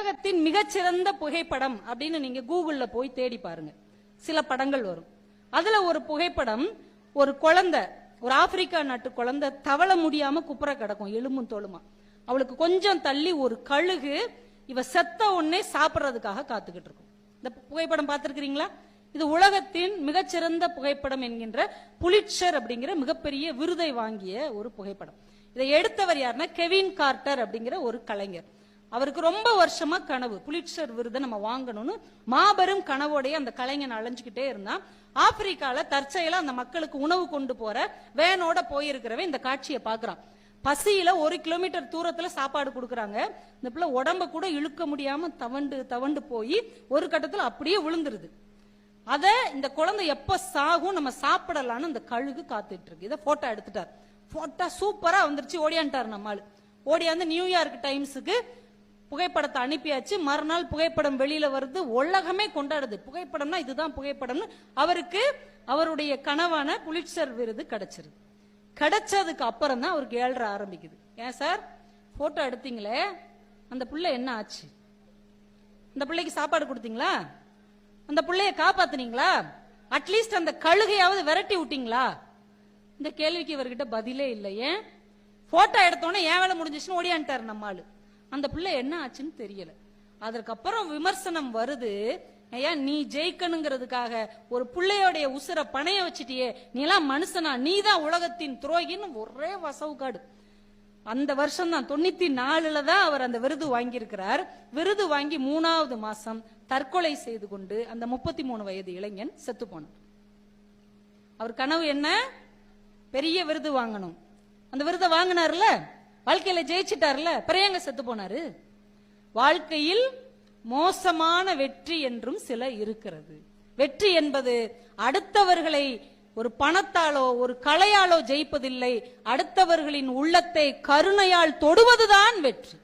உலகத்தின் மிகச்சிறந்த புகைப்படம் அப்படின்னு நீங்க கூகுள்ல போய் தேடி பாருங்க. சில படங்கள் வரும். அதுல ஒரு புகைப்படம் ஒரு குழந்தை ஒரு ஆப்பிரிக்கா நாட்டு குழந்தை தவள முடியாம குப்புற கிடக்கும் எலும்பும் தோலுமா. அவளுக்கு கொஞ்சம் தள்ளி ஒரு கழுகு இவ செத்த உடனே சாப்பிடுறதுக்காக காத்துக்கிட்டு இருக்கும். இந்த புகைப்படம் பார்த்திருக்கிறீங்களா? இது உலகத்தின் மிகச்சிறந்த புகைப்படம் என்கின்ற புலிட்சர் அப்படிங்கிற மிகப்பெரிய விருதை வாங்கிய ஒரு புகைப்படம். இதை எடுத்தவர் யாருன்னா கெவின் கார்ட்டர் அப்படிங்கிற ஒரு கலைஞர். அவருக்கு ரொம்ப வருஷமா கனவு. புலிட்சர் விருதை நம்ம வாங்கணும்னு மாபெரும் கனவோடைய அந்த கலைஞன் அலைஞ்சுக்கிட்டே இருந்தான். ஆப்பிரிக்கால தற்செயலா அந்த மக்களுக்கு உணவு கொண்டு போற வேனோட போயிருக்கிறவன் இந்த காட்சியை பாக்குறான் பசியில ஒரு கிலோமீட்டர் தூரத்துல சாப்பாடு கொடுக்கறாங்க. இந்த பிள்ளை உடம்ப கூட இழுக்க முடியாம தவண்டு தவண்டு போய் ஒரு கட்டத்துல அப்படியே விழுந்துருது. அத இந்த குழந்தை எப்ப சாகும் நம்ம சாப்பிடலான்னு இந்த கழுகு காத்துட்டு இருக்கு. இதை போட்டோ எடுத்துட்டார். போட்டோ சூப்பரா வந்துருச்சு. ஓடியான்ட்டார் நம்மால் ஓடியாந்து நியூயார்க் டைம்ஸுக்கு புகைப்படத்தை அனுப்பியாச்சு. மறுநாள் புகைப்படம் வெளியில வருது. உலகமே கொண்டாடுது. புகைப்படம்னா இதுதான் புகைப்படம்னு அவருக்கு அவருடைய கனவான புலிட்சர் விருது கிடைச்சிருது. கிடைச்சதுக்கு அப்புறம் தான் அவருக்கு ஏழ்ற ஆரம்பிக்குது. ஏன் சார்? போட்டோ எடுத்தீங்களே? அந்த புள்ள என்ன ஆச்சு? அந்த பிள்ளைக்கு சாப்பாடு கொடுத்தீங்களா? அந்த பிள்ளைய காப்பாத்துனீங்களா? அட்லீஸ்ட் அந்த கழுகையாவது விரட்டி விட்டீங்களா? இந்த கேள்விக்கு இவர்கிட்ட பதிலே இல்லை ஏன் போட்டோ எடுத்தோன்னே ஏன் வேலை முடிஞ்சிச்சுன்னு ஓடியான்ட்டார் நம்ம ஆளு. அந்த பிள்ளை என்ன ஆச்சுன்னு தெரியல. அதற்கப்புறம் விமர்சனம் வருது. ஐயா நீ ஜெயிக்கணுங்கிறதுக்காக ஒரு பிள்ளையோடைய உசுர பணைய வச்சுட்டியே. நீ எல்லாம் மனுஷனா நீ தான் உலகத்தின் துரோகின்னு ஒரே வசவுக்காடு அந்த வருஷம் தான் தொண்ணூத்தி நாலுல தான் அவர் அந்த விருது வாங்கியிருக்கிறார். விருது வாங்கி மூணாவது மாசம் தற்கொலை செய்து கொண்டு அந்த முப்பத்தி மூணு வயது இளைஞன் செத்து போனார் அவர் கனவு என்ன? பெரிய விருது வாங்கணும். அந்த விருதை வாங்கினார்ல? வாழ்க்கையில ஜெயிச்சிட்டார்ல பிறையங்க செத்து போனாரு. வாழ்க்கையில் மோசமான வெற்றி என்றும் சில இருக்கிறது. வெற்றி என்பது அடுத்தவர்களை ஒரு பணத்தாலோ ஒரு கலையாலோ ஜெயிப்பதில்லை. அடுத்தவர்களின் உள்ளத்தை கருணையால் தொடுவதுதான் வெற்றி.